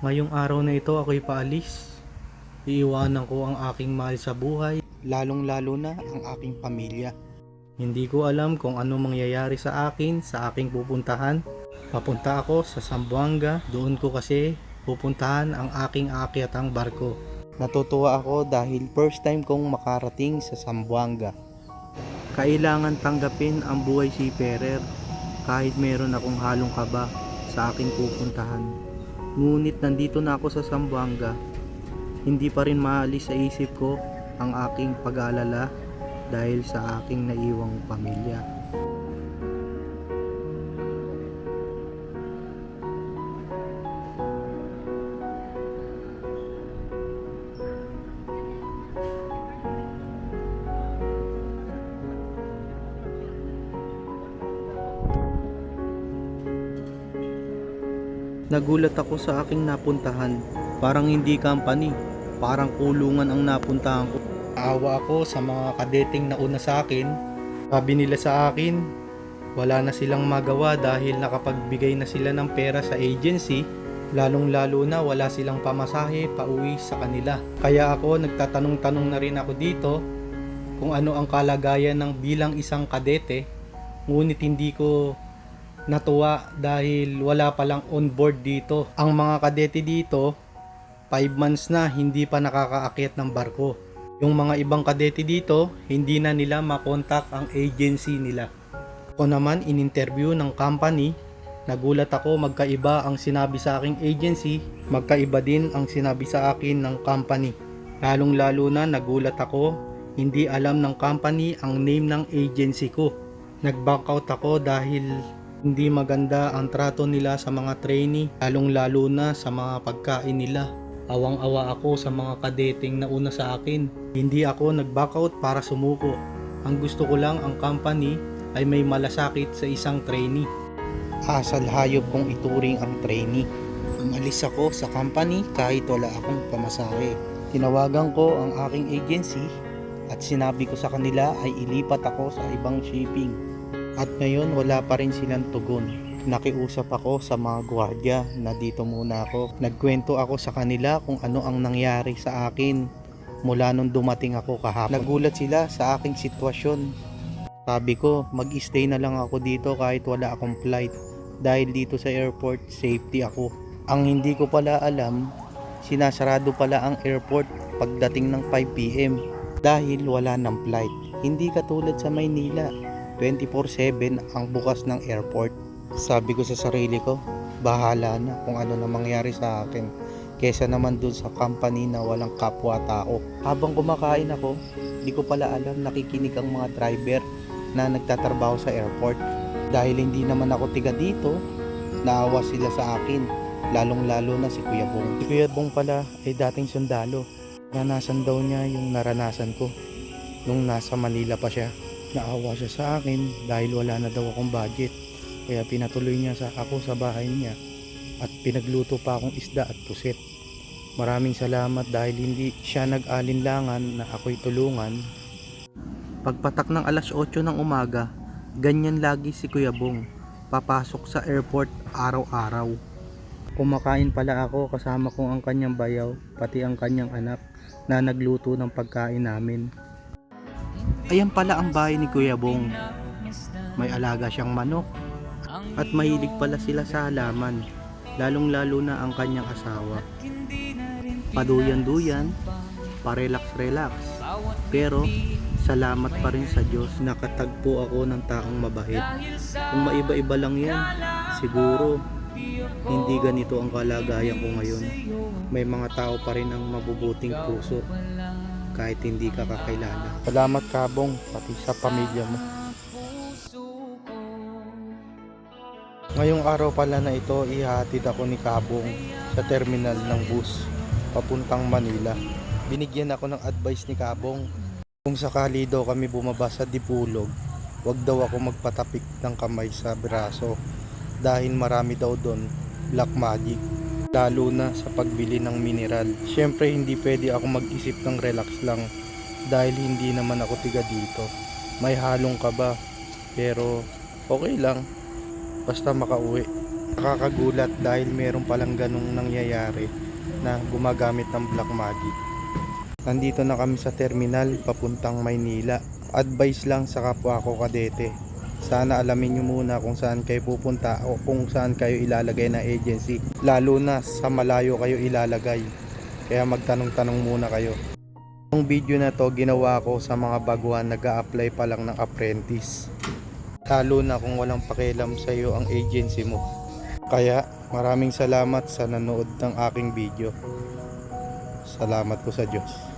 Ngayong araw na ito ako'y paalis. Iiwanan ko ang aking mahal sa buhay, lalong lalo na ang aking pamilya. Hindi ko alam kung ano mangyayari sa akin sa aking pupuntahan. Papunta ako sa Zamboanga, doon ko kasi pupuntahan ang aking aakyatang barko. Natutuwa ako dahil first time kong makarating sa Zamboanga. Kailangan tanggapin ang buhay seafarer kahit meron akong halong kaba sa aking pupuntahan. Ngunit nandito na ako sa Zamboanga, hindi pa rin maalis sa isip ko ang aking pag-aalala dahil sa aking naiwang pamilya. Nagulat ako sa aking napuntahan. Parang hindi company, parang kulungan ang napuntahan ko. Aawa ako sa mga kadeting na una sa akin. Sabi nila sa akin, wala na silang magawa dahil nakapagbigay na sila ng pera sa agency. Lalong lalo na wala silang pamasahe pauwi sa kanila. Kaya ako nagtatanong-tanong na rin ako dito kung ano ang kalagayan ng bilang isang kadete. Ngunit hindi ko natuwa dahil wala palang on board dito. Ang mga kadete dito, 5 months na hindi pa nakakaakyat ng barko. Yung mga ibang kadete dito, hindi na nila makontak ang agency nila. Ako naman in-interview ng company, nagulat ako magkaiba ang sinabi sa aking agency, magkaiba din ang sinabi sa akin ng company. Lalong lalo na nagulat ako, hindi alam ng company ang name ng agency ko. Nag-back out ako dahil hindi maganda ang trato nila sa mga trainee, lalong lalo na sa mga pagkain nila. Awang-awa ako sa mga kadeting na una sa akin. Hindi ako nag-back out para sumuko. Ang gusto ko lang ang company ay may malasakit sa isang trainee. Asal hayop kong ituring ang trainee. Umalis ako sa company kahit wala akong pamasahe. Tinawagan ko ang aking agency at sinabi ko sa kanila ay ilipat ako sa ibang shipping. At ngayon wala pa rin silang tugon. Nakiusap ako sa mga gwardiya na dito muna ako. Nagkwento ako sa kanila kung ano ang nangyari sa akin mula nung dumating ako kahapon. Nagulat sila sa aking sitwasyon. Sabi ko, mag-stay na lang ako dito kahit wala akong flight. Dahil dito sa airport, safety ako. Ang hindi ko pala alam, sinasarado pala ang airport pagdating ng 5pm dahil wala ng flight. Hindi katulad sa Maynila, 24-7 ang bukas ng airport. Sabi ko sa sarili ko, bahala na kung ano na mangyari sa akin kesa naman dun sa company na walang kapwa-tao. Habang kumakain ako, di ko pala alam nakikinig ang mga driver na nagtatrabaho sa airport. Dahil hindi naman ako tiga dito, naawa sila sa akin, lalong-lalo na si Kuya Bong. Si Kuya Bong pala ay dating sundalo. Naranasan daw niya yung naranasan ko nung nasa Manila pa siya. Naawa siya sa akin dahil wala na daw akong budget. Kaya pinatuloy niya sa ako sa bahay niya at pinagluto pa akong isda at pusit. Maraming salamat dahil hindi siya nag-alinlangan na ako'y tulungan. Pagpatak ng alas 8 ng umaga, ganyan lagi si Kuya Bong. Papasok sa airport araw-araw. Kumakain pala ako kasama ko ang kanyang bayaw, pati ang kanyang anak na nagluto ng pagkain namin. Ayan pala ang bahay ni Kuya Bong. May alaga siyang manok at mahilig pala sila sa halaman, lalong lalo na ang kanyang asawa. Paduyan-duyan, parelax-relax. Pero salamat pa rin sa Diyos nakatagpo ako ng taong mabait. Kung maiba-iba lang yan, siguro hindi ganito ang kalagayan ko ngayon. May mga tao pa rin ang mabubuting puso kahit hindi ka kakilala. Salamat kabong pati sa pamilya mo. Ngayong araw pala na ito, ihatid ako ni Kabong sa terminal ng bus papuntang Manila. Binigyan ako ng advice ni Kabong kung sakali daw kami bumaba sa Dipulog, wag daw ako magpatapik ng kamay sa braso dahil marami daw doon black magic lalo na sa pagbili ng mineral. Siyempre hindi pwede ako mag-isip ng relax lang dahil hindi naman ako tiga dito. May halong kaba pero okay lang basta makauwi. Nakakagulat dahil meron palang ganong nangyayari na gumagamit ng black magic. Nandito na kami sa terminal papuntang Maynila. Advice lang sa kapwa ko kadete. Sana alamin nyo muna kung saan kayo pupunta o kung saan kayo ilalagay na agency. Lalo na sa malayo kayo ilalagay. Kaya magtanong-tanong muna kayo. Yung video na to ginawa ko sa mga baguhan nag apply pa lang ng apprentice. Lalo na kung walang pakialam sa iyo ang agency mo. Kaya maraming salamat sa nanood ng aking video. Salamat po sa Diyos.